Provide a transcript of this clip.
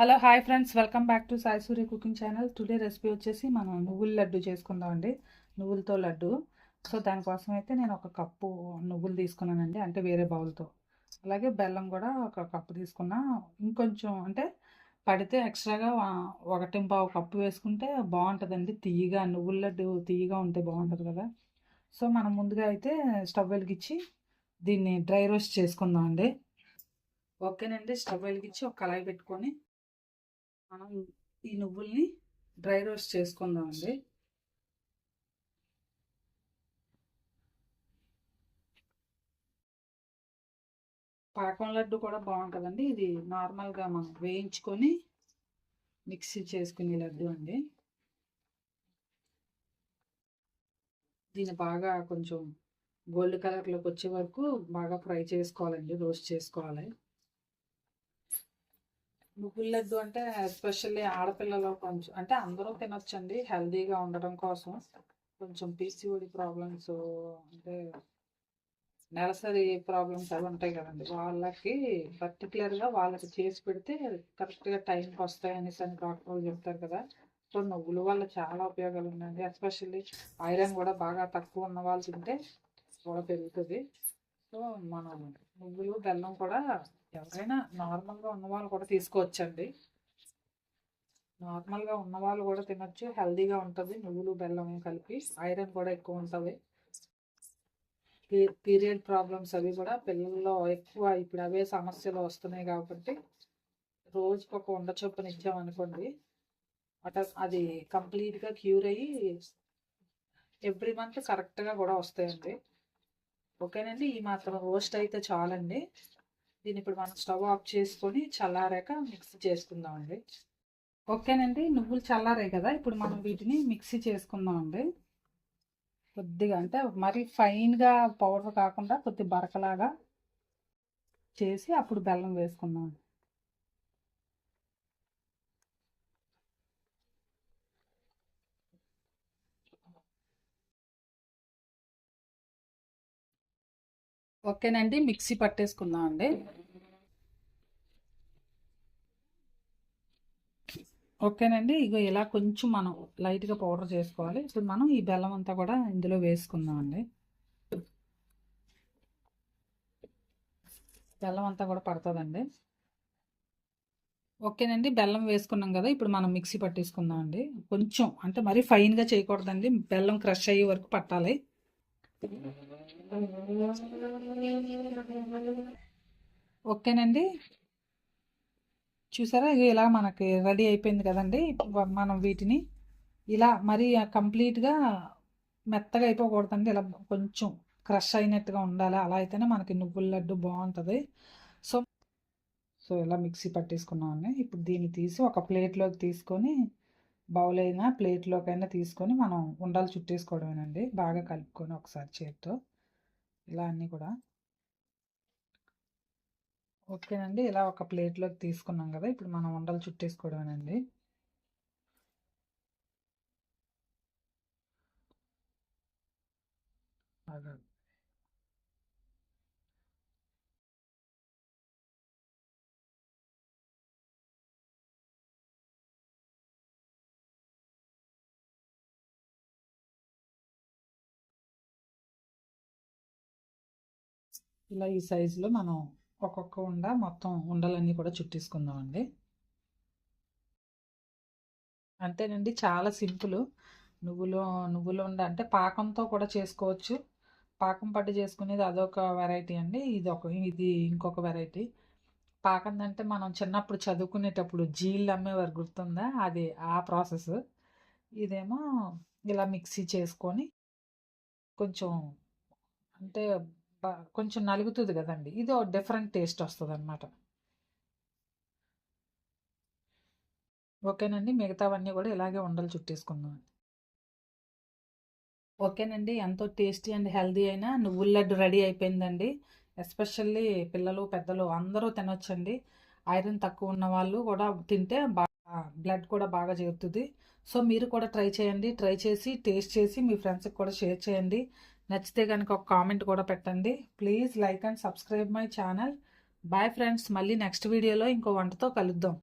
Hello hi friends welcome back to Sai Surya cooking channel today recipe వచ్చేసి మనం నువ్వుల లడ్డు చేసుకుందామండి. నువ్వులతో లడ్డు. సో దానికోసం అయితే నేను ఒక కప్పు నువ్వులు తీసుకున్నానండి అంటే వేరే బౌల్తో. అలాగే బెల్లం కూడా ఒక కప్పు తీసుకున్నా. ఇంకొంచెం అంటే పడితే ఎక్స్ట్రాగా ఒకటి పావు కప్పు వేసుకుంటే బాగుంటుందండి. తీయగా నువ్వుల లడ్డు తీయగా ఉంటే బాగుంటుంది కదా. సో మనం ముందుగా అయితే స్టవ్ వెలిగించి దీన్ని డ్రై రోస్ట్ చేసుకుందాం అండి ఓకేనండి. స్టవ్ వెలిగించి ఒక కళాయి పెట్టుకొని మనం ఈ నువ్వుల్ని డ్రై రోస్ట్ చేసుకుందామండి. పాకం లడ్డు కూడా బాగుంటుందండి. ఇది నార్మల్గా మనం వేయించుకొని మిక్సీ చేసుకునే లడ్డు అండి. దీన్ని బాగా కొంచెం గోల్డ్ కలర్లోకి వచ్చే వరకు బాగా ఫ్రై చేసుకోవాలండి రోస్ట్ చేసుకోవాలి. నువ్వుల అంటే ఎస్పెషల్లీ ఆడపిల్లలు కొంచెం అంటే అందరూ తినొచ్చండి హెల్దీగా ఉండడం కోసం. కొంచెం పీసీఓడి ప్రాబ్లమ్స్ అంటే నెలసరి ప్రాబ్లమ్స్ అవి ఉంటాయి కదండి. వాళ్ళకి పర్టికులర్గా వాళ్ళకి చేసి పెడితే కరెక్ట్గా టైంకి వస్తాయి అనేసి అని డాక్టర్ చెప్తారు కదా. సో నువ్వుల వల్ల చాలా ఉపయోగాలు ఉన్నాయండి. ఎస్పెషల్లీ ఐరన్ కూడా బాగా తక్కువ ఉన్న వాళ్ళు తింటే కూడా పెరుగుతుంది. సో మనం నువ్వులు బెల్లం కూడా ఎవరైనా నార్మల్గా ఉన్నవాళ్ళు కూడా తీసుకోవచ్చండి. నార్మల్గా ఉన్న వాళ్ళు కూడా తినొచ్చు హెల్దీగా ఉంటుంది. నువ్వులు బెల్లం కలిపి ఐరన్ కూడా ఎక్కువ ఉంటుంది. పీరియడ్ ప్రాబ్లమ్స్ అవి కూడా పిల్లల్లో ఎక్కువ ఇప్పుడు అవే సమస్యలు వస్తున్నాయి కాబట్టి రోజుకి ఒక వండ చొప్పున ఇచ్చామనుకోండి అట అది కంప్లీట్గా క్యూర్ అయ్యి ఎవ్రీ మంత్ కరెక్ట్గా కూడా వస్తాయండి. ఓకేనండి ఈ మాత్రం రోస్ట్ అయితే చాలండి. దీన్ని ఇప్పుడు మనం స్టవ్ ఆఫ్ చేసుకొని చల్లారాక మిక్సీ చేసుకుందామండి. ఓకేనండి నువ్వులు చల్లారాయి కదా ఇప్పుడు మనం వీటిని మిక్సీ చేసుకుందామండి. కొద్దిగా అంటే మరీ ఫైన్గా పౌడర్ కాకుండా కొద్ది బరకలాగా చేసి అప్పుడు బెల్లం వేసుకుందాం ఓకేనండి మిక్సీ పట్టేసుకుందాం అండి. ఓకేనండి ఇగో ఇలా కొంచెం మనం లైట్గా పౌడర్ చేసుకోవాలి. ఇప్పుడు మనం ఈ బెల్లం అంతా కూడా ఇందులో వేసుకుందామండి బెల్లం అంతా కూడా పడుతుందండి. ఓకేనండి బెల్లం వేసుకున్నాం కదా ఇప్పుడు మనం మిక్సీ పట్టేసుకుందాం అండి. కొంచెం అంటే మరీ ఫైన్గా చేయకూడదండి బెల్లం క్రష్ అయ్యే వరకు పట్టాలి. ఓకేనండి. చూసారా? ఇలా మనకి రెడీ అయిపోయింది కదండి. మనం వీటిని ఇలా మరి కంప్లీట్గా మెత్తగా అయిపోకూడదండి. ఇలా కొంచెం క్రష్ అయినట్టుగా ఉండాలి. అలా అయితేనే మనకి నువ్వుల లడ్డు బాగుంటుంది. సో సో ఇలా మిక్సీ పట్టేసుకున్నామండి. ఇప్పుడు దీన్ని తీసి ఒక ప్లేట్లోకి తీసుకొని బౌల్ అయినా ప్లేట్లోకైనా తీసుకొని మనం ఉండాలి చుట్టేసుకోవడమేనండి. బాగా కలుపుకొని ఒకసారి చేతితో ఇలా అన్నీ కూడా. ఓకేనండి. ఇలా ఒక ప్లేట్లోకి తీసుకున్నాం కదా ఇప్పుడు మనం ఉండలు చుట్టేసుకోవడమేనండి. బాగా ఇలా ఈ సైజులో మనం ఒక్కొక్క ఉండ మొత్తం ఉండలన్నీ కూడా చుట్టేసుకుందామండి. అంతేనండి చాలా సింపుల్. నువ్వులు నువ్వులు ఉండ అంటే పాకంతో కూడా చేసుకోవచ్చు. పాకం పట్టు చేసుకునేది అదొక వెరైటీ అండి ఇది ఒక ఇది ఇంకొక వెరైటీ పాకం అంటే మనం చిన్నప్పుడు చదువుకునేటప్పుడు జీళ్ళు అమ్మేవారు గుర్తుందా? అది ఆ ప్రాసెస్ ఇదేమో ఇలా మిక్సీ చేసుకొని కొంచెం అంటే కొంచెం నలుగుతుంది కదండి. ఇది ఒక డిఫరెంట్ టేస్ట్ వస్తుంది అనమాట ఓకేనండి. మిగతావన్నీ కూడా ఇలాగే ఉండలు చుట్టేసుకుందాం. ఓకేనండి. ఎంతో టేస్టీ అండ్ హెల్దీ అయినా నువ్వుల లడ్డు రెడీ అయిపోయిందండి. ఎస్పెషల్లీ పిల్లలు పెద్దలు అందరూ తినొచ్చండి. ఐరన్ తక్కువ ఉన్న వాళ్ళు కూడా తింటే బాగా బ్లడ్ కూడా బాగా చేరుతుంది. సో మీరు కూడా ట్రై చేయండి. ట్రై చేసి టేస్ట్ చేసి మీ ఫ్రెండ్స్కి కూడా షేర్ చేయండి. నచ్చితే కనుక ఒక కామెంట్ కూడా పెట్టండి. Please like and subscribe my channel. Bye friends మళ్ళీ నెక్స్ట్ వీడియోలో ఇంకో వంటతో కలుద్దాం.